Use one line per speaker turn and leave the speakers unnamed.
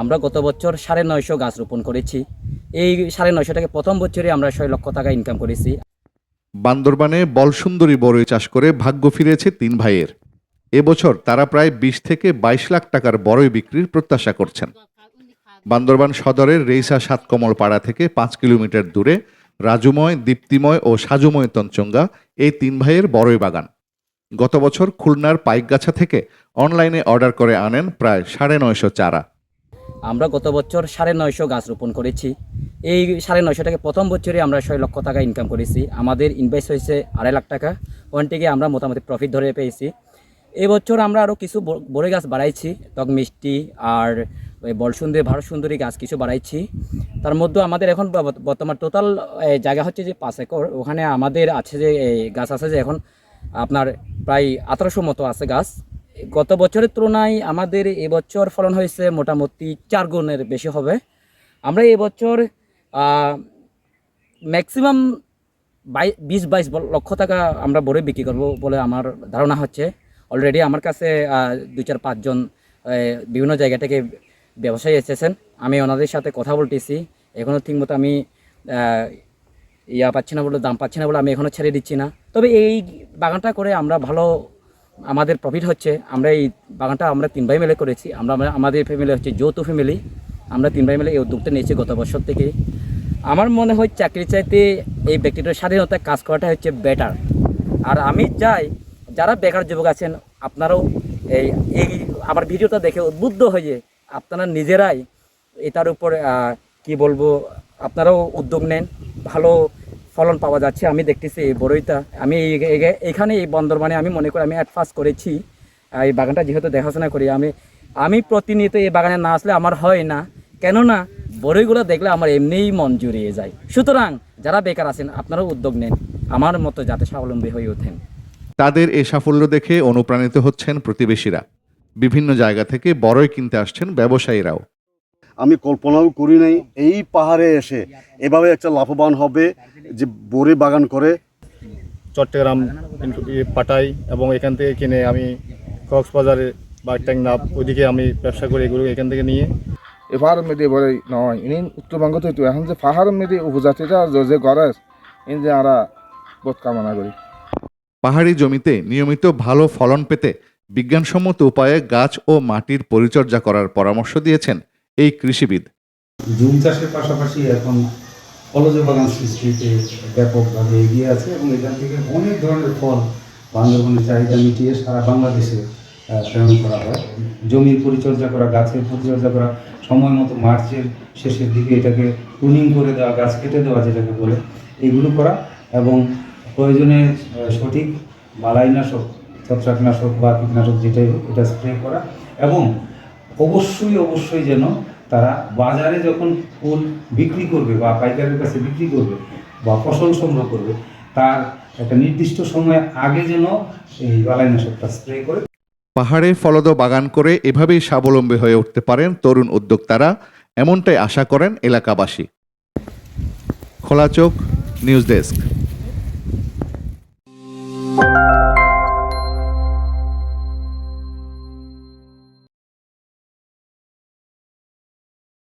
আমরা গত বছর সাড়ে নয়শো গাছ রোপণ করেছি। এই সাড়ে নয়শো টাকা প্রথম বছরে আমরা ছয় লক্ষ টাকা ইনকাম করেছি।
বান্দরবানে বলসুন্দরী বড়ই চাষ করে ভাগ্য ফিরেছে তিন ভাইয়ের। এবছর তারা প্রায় বিশ থেকে বাইশ লাখ টাকার বড়ই বিক্রির প্রত্যাশা করছেন। বান্দরবান সদরের রেইসা সাতকমল পাড়া থেকে পাঁচ কিলোমিটার দূরে রাজুময়, দীপ্তিময় ও সাজুময় তঞ্চঙ্গা এই তিন ভাইয়ের বড়ই বাগান। গত বছর খুলনার পাইকগাছা থেকে অনলাইনে অর্ডার করে আনেন প্রায় সাড়ে নয়শো চারা।
আমরা গত বছর সাড়ে নয়শো গাছ রোপণ করেছি। এই সাড়ে নয়শো টাকা প্রথম বছরে আমরা ছয় লক্ষ টাকা ইনকাম করেছি। আমাদের ইনভেস্ট হয়েছে আড়াই লাখ টাকা। ওখান থেকে আমরা মোটামুটি প্রফিট ধরে পেয়েছি। এবছর আমরা আরও কিছু বড় গাছ বাড়াইছি। টক মিষ্টি আর ওই বলসুন্দরী ভারত সুন্দরী গাছ কিছু বাড়াইছি। তার মধ্যে আমাদের এখন বর্তমান টোটাল জায়গা হচ্ছে যে পাঁচ একর। ওখানে আমাদের আছে যে গাছ আছে যে এখন আপনার প্রায় আঠারোশো মতো আছে গাছ। গত বছরের তুলনায় আমাদের এবছর ফলন হয়েছে মোটামুটি চার গুণের বেশি হবে। আমরা এবছর ম্যাক্সিমাম বাই বিশ বাইশ লক্ষ টাকা আমরা বড়ি বিক্রি করব বলে আমার ধারণা হচ্ছে। অলরেডি আমার কাছে দুই চার পাঁচজন বিভিন্ন জায়গা থেকে ব্যবসায়ী এসেছেন। আমি ওনাদের সাথে কথা বলতেছি। এখনও ঠিকমতো আমি ইয়া পাচ্ছি না বলে, দাম পাচ্ছি না বলে আমি এখনও ছেড়ে দিচ্ছি না। তবে এই বাগানটা করে আমরা ভালো আমাদের প্রফিট হচ্ছে, আমরা এই বাগানটা আমরা তিন ভাই মিলে করেছি। আমরা আমাদের ফ্যামিলি হচ্ছে যৌথ ফ্যামিলি আমরা তিন ভাই মিলে এই উদ্যোগটা নিয়েছি গত বছর থেকে। আমার মনে হয় চাকরি চাইতে এই ব্যক্তিটার স্বাধীনতায় কাজ করাটা হচ্ছে বেটার আর আমি চাই, যারা বেকার যুবক আছেন, আপনারাও এই এই আমার ভিডিওটা দেখে উদ্বুদ্ধ হয়ে আপনারা নিজেরাই এটার উপর কি বলব, আপনারাও উদ্যোগ নেন, ভালো ফলন পাওয়া যাচ্ছে, আমি দেখতেছি এই বড়ইটা। আমি এখানে এই বন্দরবানে আমি মনে করি আমি অ্যাডভান্স করেছি এই বাগানটা যেহেতু দেখাশোনা করি আমি আমি প্রতিনিয়ত এই বাগানে না আসলে আমার হয় না। কেননা বড়ইগুলো দেখলে আমার এমনিই মন জুড়িয়ে যায়। সুতরাং যারা বেকার আছেন, আপনারাও উদ্যোগ নেন, আমার মতো যাতে স্বাবলম্বী হয়ে ওঠেন।
তাদের এই সাফল্য দেখে অনুপ্রাণিত হচ্ছেন প্রতিবেশীরা। বিভিন্ন জায়গা থেকে বড়ই কিনতে আসছেন ব্যবসায়ীরাও।
আমি কল্পনাও করি নাই এই পাহাড়ে এসে এভাবে একটা লাভবান হবে যে বড়ি বাগান করে।
চট্টগ্রাম পাটাই এবং এখান থেকে কিনে আমি কক্সবাজারে বা ট্যাংনাপ ওইদিকে আমি ব্যবসা করি এগুলো এখান থেকে নিয়ে।
এই পাহাড়ের মধ্যে বলে নয় ইনি উত্তরবঙ্গ তো এখন যে পাহাড়ের মধ্যে উপজাতিটা যে যে করে ইনি যে আমরা বোধ কামনা করি।
পাহাড়ি জমিতে নিয়মিত ভালো ফলন পেতে বিজ্ঞানসম্মত উপায়ে গাছ ও মাটির পরিচর্যা করার পরামর্শ দিয়েছেন এই কৃষিবিদ।
জুম চাষের পাশাপাশি এখন ফলজ বাগান সৃষ্টিতে ব্যাপকভাবে এগিয়ে আছে এবং এখান থেকে অনেক ধরনের ফল বান্দরবনের চাহিদা মিটিয়ে সারা বাংলাদেশে প্রেরণ করা হয়। জমির পরিচর্যা করা, গাছের পরিচর্যা করা, সময় মতো মার্চের শেষের দিকে এটাকে প্রুনিং করে দেওয়া, গাছ কেটে দেওয়া যেটাকে বলে, এগুলো করা এবং প্রয়োজনে সঠিক বালাইনাশক ছত্রাকনাশক বা কীটনাশক যেটাই এটা স্প্রে করা এবং অবশ্যই অবশ্যই যেন তারা বাজারে যখন ফুল বিক্রি করবে বা পাইকারের কাছে বিক্রি করবে বা ফসল সংগ্রহ করবে, তার একটা নির্দিষ্ট সময় আগে যেন এই বালাইনাশকটা স্প্রে করে।
পাহাড়ে ফলদ বাগান করে এভাবেই স্বাবলম্বী হয়ে উঠতে পারেন তরুণ উদ্যোক্তারা, এমনটাই আশা করেন এলাকাবাসী। খোলা চোখ, নিউজ ডেস্ক।